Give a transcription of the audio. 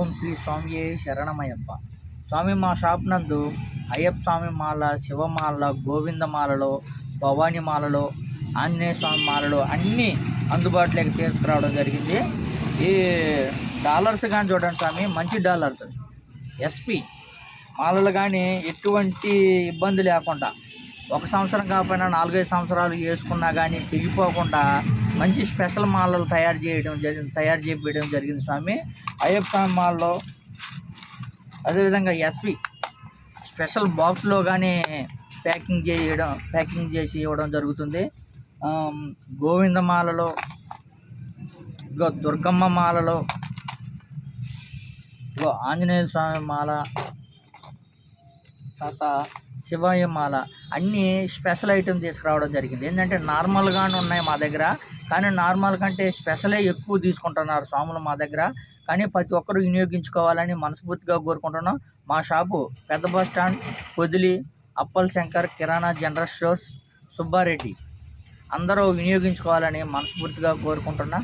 ఓం శ్రీ స్వామి శరణమయ్యప్ప. స్వామి మా షాప్ నందు అయ్యప్ప స్వామి మాల శివమాల గోవిందమాలలో భవానీమాలలో ఆంజనేయ స్వామి మాలలో అన్నీ అందుబాటులోకి తీసుకురావడం జరిగింది. ఈ డాలర్స్ కానీ చూడండి స్వామి మంచి డాలర్స్. ఎస్పి మాలలు కానీ ఎటువంటి ఇబ్బంది లేకుండా ఒక సంవత్సరం కాకపోయినా నాలుగైదు సంవత్సరాలు వేసుకున్నా కానీ పిగిపోకుండా మంచి స్పెషల్ మాలలు తయారు చేయడం జరిగింది తయారు చేయడం జరిగింది స్వామి. అయ్యప్ప స్వామి మాలలో అదేవిధంగా ఎస్పి స్పెషల్ బాక్స్లో కానీ ప్యాకింగ్ చేయడం ప్యాకింగ్ చేసి ఇవ్వడం జరుగుతుంది. గోవింద మాలలో ఇగో దుర్గమ్మ మాలలో ఇగో ఆంజనేయ స్వామి మాల తర్వాత శివయ్య మాల అన్నీ స్పెషల్ ఐటమ్ తీసుకురావడం జరిగింది. ఏంటంటే నార్మల్గానే ఉన్నాయి మా దగ్గర కానీ నార్మల్ కంటే స్పెషలే ఎక్కువ తీసుకుంటున్నారు స్వాములు మా దగ్గర. కానీ ప్రతి ఒక్కరూ వినియోగించుకోవాలని మనస్ఫూర్తిగా కోరుకుంటున్నాం. మా షాపు పెద్ద bus stand Podili Appal Shankar Kirana general stores Subbareddy. అందరూ వినియోగించుకోవాలని మనస్ఫూర్తిగా కోరుకుంటున్నా.